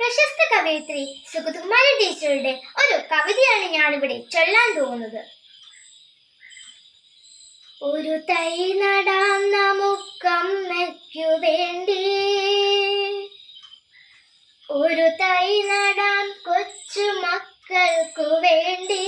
പ്രശസ്ത കവയിത്രി സുഗതകുമാരി ടീച്ചറുടെ ഒരു കവിതയാണ് ഞാനിവിടെ ചൊല്ലാൻ തോന്നുന്നത് ഒരു തൈ നടാം നമുക്കമ്മയ്ക്കു വേണ്ടി. ഒരു തൈ നടാം കൊച്ചു മക്കൾക്കു വേണ്ടി.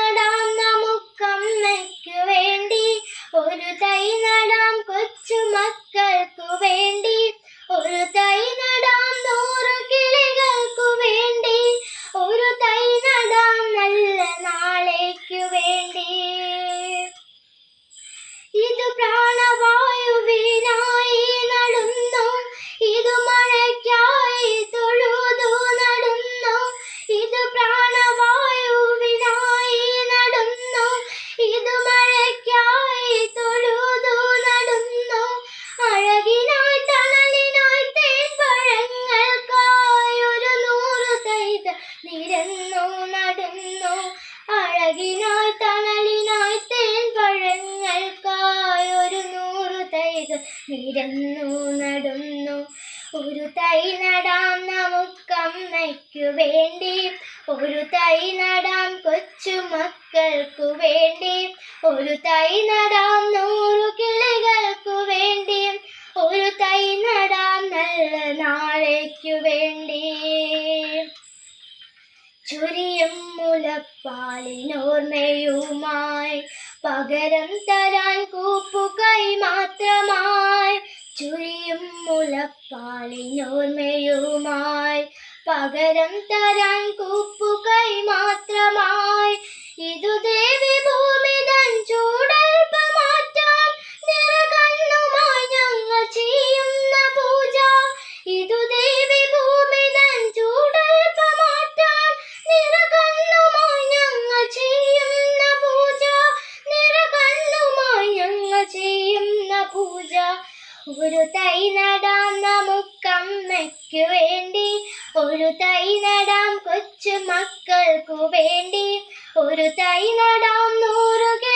അഴകിനായി തണലിനായി തേൻപഴങ്ങൾക്കായി ഒരു നൂറു തൈകൾ നിരന്നു നടുന്നു. ഒരു തൈ നടാം നമുക്കമ്മയ്ക്കു വേണ്ടി. ഒരു തൈ നടാം കൊച്ചു മക്കൾക്കു ചുരിയും മുലപ്പാലിനോർമ്മയുമായി പകരം തരാൻ കൂപ്പുകൈ മാത്രമായി. ചുരിയും മുലപ്പാലിനോർമ്മയുമായി പകരം തരാൻ കൂപ്പുകൈ മാത്രമായി. ഇതു ദേവി ഒരു തൈ നടാം നമുക്കമ്മയ്ക്കു വേണ്ടി. ഒരു തൈ നടാം കൊച്ചു മക്കൾക്കു വേണ്ടി. ഒരു തൈ നടാം നൂറു